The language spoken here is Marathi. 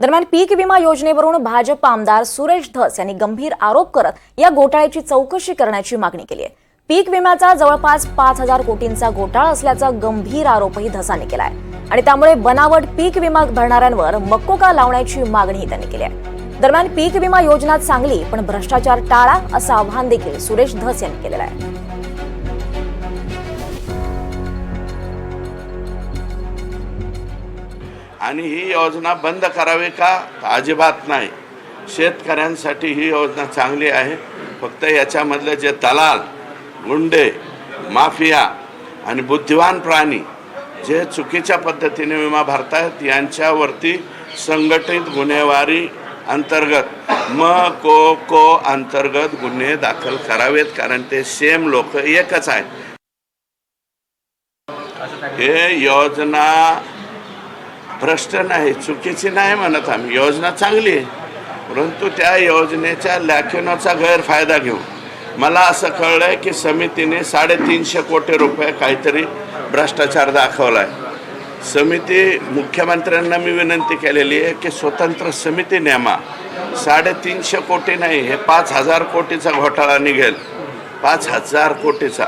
दरम्यान पीक विमा योजनेवरून भाजप आमदार सुरेश धस यांनी गंभीर आरोप करत या घोटाळ्याची चौकशी करण्याची मागणी केली आहे. पीक विम्याचा जवळपास पाच हजार कोटींचा घोटाळा असल्याचा गंभीर आरोपही धसाने केलाय. आणि त्यामुळे बनावट पीक विमा भरणाऱ्यांवर मक्कोका लावण्याची मागणीही त्यांनी केली आहे. दरम्यान पीक विमा योजना चांगली पण भ्रष्टाचार टाळा असं आव्हान देखील सुरेश धस यांनी केलेलं आहे. आणि ही योजना बंद करावी का? अजिबात नाही. शेतकऱ्यांसाठी ही योजना चांगली आहे. फक्त याच्यामधले जे दलाल गुंडे माफिया आणि बुद्धिवान प्राणी जे चुकीच्या पद्धतीने विमा भरतायत यांच्यावरती संघटित गुन्हेवारी अंतर्गत म को को अंतर्गत गुन्हे दाखल करावेत कारण ते सेम लोक एकच आहेत. हे योजना भ्रष्ट नाही चुकीची नाही म्हणत आम्ही. योजना चांगली आहे परंतु त्या योजनेच्या लॅखिनोचा गैरफायदा घेऊ मला असं कळलं आहे की समितीने साडेतीनशे कोटी रुपये काहीतरी भ्रष्टाचार दाखवला आहे समिती मुख्यमंत्र्यांना मी विनंती केलेली आहे की स्वतंत्र समिती नेमा. साडेतीनशे कोटी नाही हे पाच हजार कोटीचा घोटाळा निघेल. पाच हजार कोटीचा.